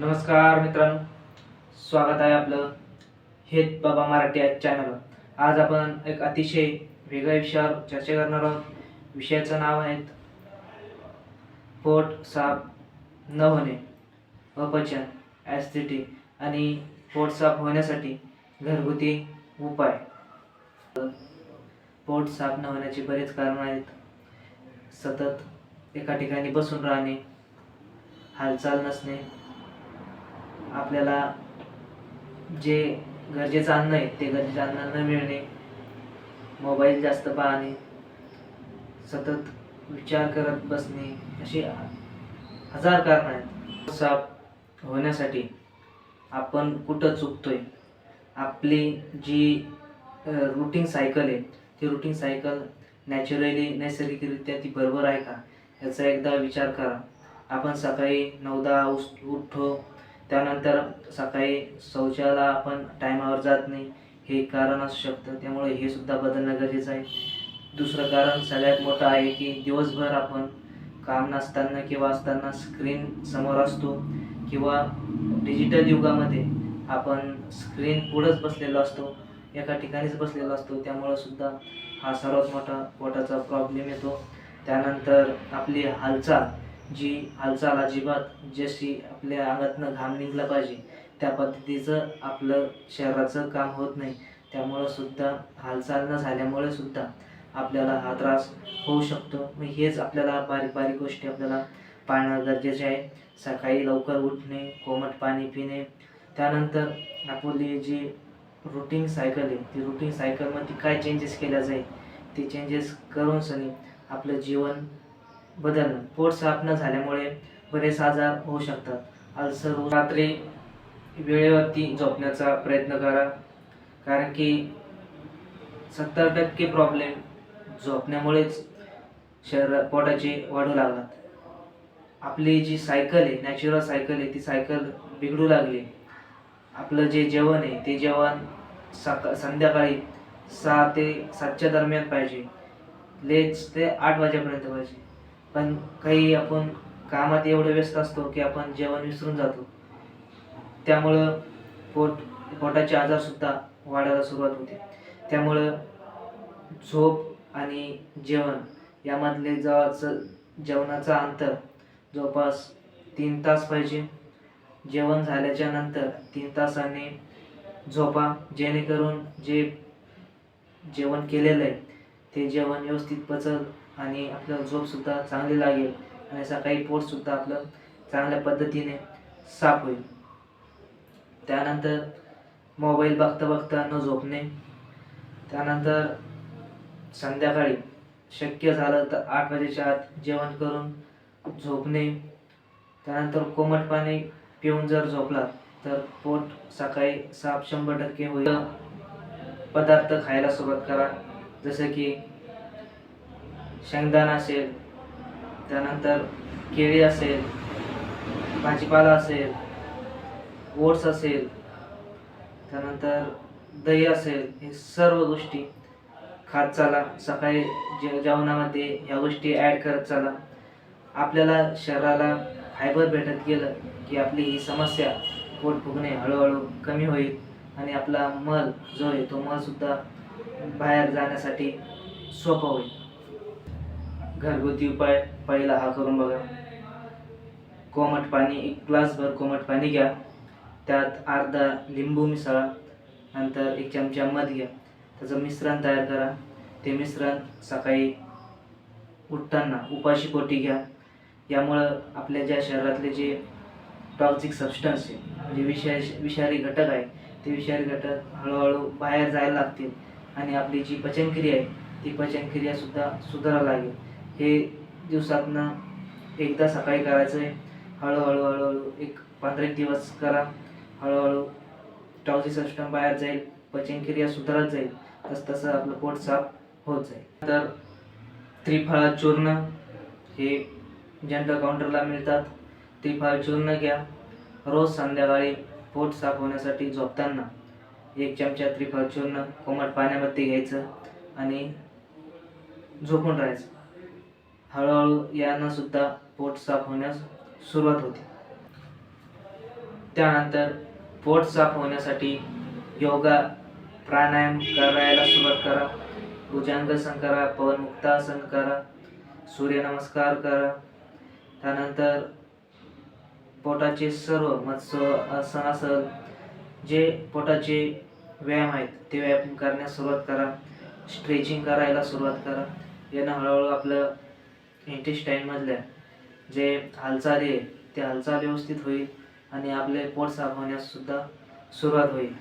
नमस्कार मित्रांनो. स्वागत आहे आपलं हेत बाबा मराठी या चॅनलवर आज आपण एक अतिशय वेगळ्या विषयावर चर्चा करणार आहोत. विषयाचं नाव आहे पोट साफ न होणे अपचन ॲसिडिटी आणि पोट साफ होण्यासाठी घरगुती उपाय. पोट साफ न होण्याची बरेच कारणं आहेत. सतत एका ठिकाणी बसून राहणे हालचाल नसणे आपल्याला जे गरजेचं अन्न आहे ते गरजेचं अन्न न मिळणे मोबाईल जास्त पाहणे सतत विचार करत बसणे अशी हजार कारण आहेत. साफ होण्यासाठी आपण कुठं चुकतोय? आपली जी रुटीन सायकल आहे ती रुटीन सायकल नॅचरली नैसर्गिकरित्या ती बरोबर आहे का? याचा एकदा विचार करा. आपण सकाळी नऊदा उठ उठतो त्यानंतर सकाळी शौचाला आपण टायमावर जात नाही. हे कारण असू शकतं. त्यामुळे हे सुद्धा बदलणं गरजेचं आहे. दुसरं कारण सगळ्यात मोठं आहे की दिवसभर आपण काम नसताना किंवा असताना स्क्रीन समोर असतो किंवा डिजिटल युगामध्ये आपण स्क्रीन पुढंच बसलेलो असतो. एका ठिकाणीच बसलेलो असतो. त्यामुळं सुद्धा हा सर्वात मोठा पोटाचा प्रॉब्लेम येतो. त्यानंतर आपली हालचाल. जी हालचाल अजिबात जशी आपल्या अंगातनं घाम निघला पाहिजे त्या पद्धतीचं आपलं शरीराचं काम होत नाही. त्यामुळं सुद्धा हालचाल न झाल्यामुळे सुद्धा आपल्याला हा त्रास होऊ शकतो. मग हेच आपल्याला बारीक बारीक गोष्टी आपल्याला पाळणं गरजेचे आहे. सकाळी लवकर उठणे कोमट पाणी पिणे. त्यानंतर आपली जी रुटीन सायकल आहे ती रुटीन सायकलमध्ये काय चेंजेस केल्या जाईल ते चेंजेस करून सनी आपलं जीवन बदलणं पोट साफ न झाल्यामुळे बरेच आजार होऊ शकतात. अल्सर रात्री वेळेवरती झोपण्याचा प्रयत्न करा. कारण की सत्तर टक्के प्रॉब्लेम झोपण्यामुळेच शरीर पोटाचे वाढू लागतात. आपली जी सायकल आहे नॅचरल सायकल आहे ती सायकल बिघडू लागली. आपलं जे जेवण आहे ते जेवण सका संध्याकाळी सहा ते सातच्या दरम्यान पाहिजे. लेच ते आठ वाजेपर्यंत पाहिजे. पण काही आपण कामात एवढं व्यस्त असतो की आपण जेवण विसरून जातो. त्यामुळं पोट पोटाचे आजारसुद्धा वाढायला सुरुवात होते. त्यामुळं झोप आणि जेवण यामधले जवळचं जेवणाचं अंतर जवळपास तीन तास पाहिजे. जेवण झाल्याच्यानंतर तीन तासाने झोपा जेणेकरून जे जेवण केलेलं आहे ते जेवण व्यवस्थित पचल आणि आपलं झोपसुद्धा चांगली लागेल. आणि सकाळी पोटसुद्धा आपलं चांगल्या पद्धतीने साफ होईल. त्यानंतर मोबाईल बघता बघता न झोपणे. त्यानंतर संध्याकाळी शक्य झालं तर आठ वाजेच्या आत जेवण करून झोपणे. त्यानंतर कोमट पाणी पिऊन जर झोपला तर पोट सकाळी साफ शंभर टक्के होईल. पदार्थ खायला सुरुवात करा. जसं की शेंगदाणा असेल त्यानंतर केळी असेल भाजीपाला असेल ओट्स असेल त्यानंतर दही असेल हे सर्व गोष्टी खात चाला. सकाळी जे जेवणामध्ये ह्या गोष्टी ॲड करत चाला. आपल्याला शरीराला फायबर भेटत गेलं की आपली ही समस्या पोट फुगणे हळूहळू कमी होईल आणि आपला मल जो आहे तो मलसुद्धा बाहेर जाण्यासाठी सोपं होईल. घरगुती उपाय पहिला हा करून बघा. कोमट पाणी एक ग्लासभर कोमट पाणी घ्या. त्यात अर्धा लिंबू मिसळा. नंतर एक चमचा मध घ्या. त्याचं मिश्रण तयार करा. ते मिश्रण सकाळी उठताना उपाशी पोटी घ्या. यामुळं आपल्या ज्या शरीरातले जे टॉक्सिक सबस्टन्स आहे म्हणजे विषारी विषारी घटक आहे ते विषारी घटक हळूहळू बाहेर जायला लागतील. आणि आपली जी पचनक्रिया आहे ती पचनक्रियासुद्धा सुधारायला लागेल. हे दिवसातनं एकदा सकाळी करायचं आहे हळूहळू हळूहळू एक पंधरा एक दिवस करा. हळूहळू टॉक्सिक सिस्टम बाहेर जाईल पचनक्रिया सुधारत जाईल तस तसं आपलं पोट साफ होत जाईल. तर त्रिफळा चूर्ण हे जनरल काउंटरला मिळतात. त्रिफळा चूर्ण घ्या. रोज संध्याकाळी पोट साफ होण्यासाठी झोपताना एक चमचा त्रिफळ चूर्ण कोमट पाण्यामध्ये घ्यायचं आणि झोपून राहायचं. हळूहळू यांनासुद्धा पोट साफ होण्यास सुरुवात होते. त्यानंतर पोट साफ होण्यासाठी योगा प्राणायाम करायला सुरुवात करा. भुजांगासन करा पवनमुक्तासन करा सूर्यनमस्कार करा. त्यानंतर पोटाचे सर्व मत्स्य आसन असेल जे पोटाचे व्यायाम आहेत ते व्यायाम करण्यास सुरुवात करा. स्ट्रेचिंग करायला सुरुवात करा. यानं हळूहळू आपलं इंटेस्टाईनमधल्या जे हालचाली आहे ते हालचाल व्यवस्थित होईल आणि आपले पोट साफ होण्यास सुद्धा सुरुवात होईल.